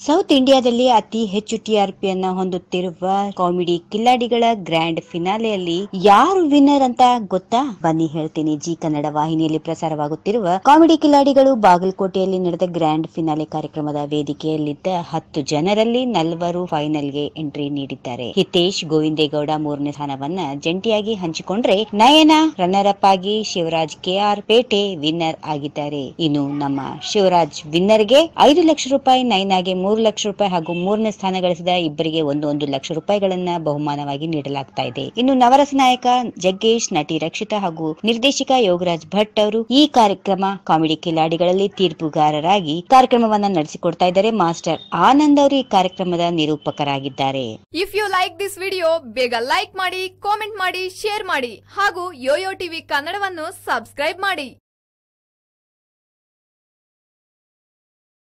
South ಇಂಡಿಯಾದಲ್ಲಿ ಅತಿ ಹೆಚ್ಚು ಟಿಆರ್ಪಿಯನ್ನ ಹೊಂದುತ್ತಿರುವ ಕಾಮಿಡಿ ಕಿಲ್ಲಾಡಿಗಳ ಗ್ರ್ಯಾಂಡ್ ಫಿನಾಲೆಯಲ್ಲಿ ಯಾರು ವಿನ್ನರ್ ಅಂತ ಗೊತ್ತಾ? ಬನ್ನಿ ಹೇಳ್ತೀನಿ. ಜಿ ಕನ್ನಡ ವಾಹಿನಿಯಲ್ಲಿ ಪ್ರಸಾರವಾಗುತ್ತಿರುವ ಕಾಮಿಡಿ ಕಿಲ್ಲಾಡಿಗಳು ಬಾಗಲಕೋಟೆಯಲ್ಲಿ ನಡೆದ ಗ್ರ್ಯಾಂಡ್ ಫಿನಾಲೆ ಕಾರ್ಯಕ್ರಮದ ವೇದಿಕೆಯಲ್ಲಿದ್ದ ಹತ್ತು ಜನರಲ್ಲಿ ನಲ್ವರು ಫೈನಲ್ಗೆ ಎಂಟ್ರಿ ನೀಡಿದ್ದಾರೆ. ಹಿತೇಶ್ ಗೋವಿಂದೇಗೌಡ ಮೂರನೇ ಸ್ಥಾನವನ್ನ ಜಂಟಿಯಾಗಿ ಹಂಚಿಕೊಂಡ್ರೆ ನಯನ ರನ್ನರ್ ಅಪ್ ಆಗಿ ಶಿವರಾಜ್ ಕೆಆರ್ ಪೇಟೆ ವಿನ್ನರ್ ಆಗಿದ್ದಾರೆ. ಇನ್ನು ನಮ್ಮ ಶಿವರಾಜ್ ವಿನ್ನರ್ಗೆ ಐದು ಲಕ್ಷ ರೂಪಾಯಿ ನೈನಾಗೆ ಮೂರು ಲಕ್ಷ ರೂಪಾಯಿ ಹಾಗೂ ಮೂರನೇ ಸ್ಥಾನ ಗಳಿಸಿದ ಇಬ್ಬರಿಗೆ ಒಂದು ಒಂದು ಲಕ್ಷ ರೂಪಾಯಿಗಳನ್ನ ಬಹುಮಾನವಾಗಿ ನೀಡಲಾಗ್ತಾ ಇದೆ. ಇನ್ನು ನವರಸ ನಾಯಕ ಜಗ್ಗೇಶ್, ನಟಿ ರಕ್ಷಿತಾ ಹಾಗೂ ನಿರ್ದೇಶಕ ಯೋಗರಾಜ್ ಭಟ್ ಅವರು ಈ ಕಾರ್ಯಕ್ರಮ ಕಾಮಿಡಿ ಕಿಲಾಡಿಗಳಲ್ಲಿ ತೀರ್ಪುಗಾರರಾಗಿ ಕಾರ್ಯಕ್ರಮವನ್ನ ನಡೆಸಿಕೊಡ್ತಾ ಇದ್ದಾರೆ. ಮಾಸ್ಟರ್ ಆನಂದ್ ಅವರು ಈ ಕಾರ್ಯಕ್ರಮದ ನಿರೂಪಕರಾಗಿದ್ದಾರೆ. If you like this video ಬೇಗ ಲೈಕ್ ಮಾಡಿ ಕಾಮೆಂಟ್ ಮಾಡಿ ಶೇರ್ ಮಾಡಿ ಹಾಗೂ ಯೋಯೋ ಟಿವಿ ಕನ್ನಡವನ್ನು ಸಬ್ಸ್ಕ್ರೈಬ್ ಮಾಡಿ.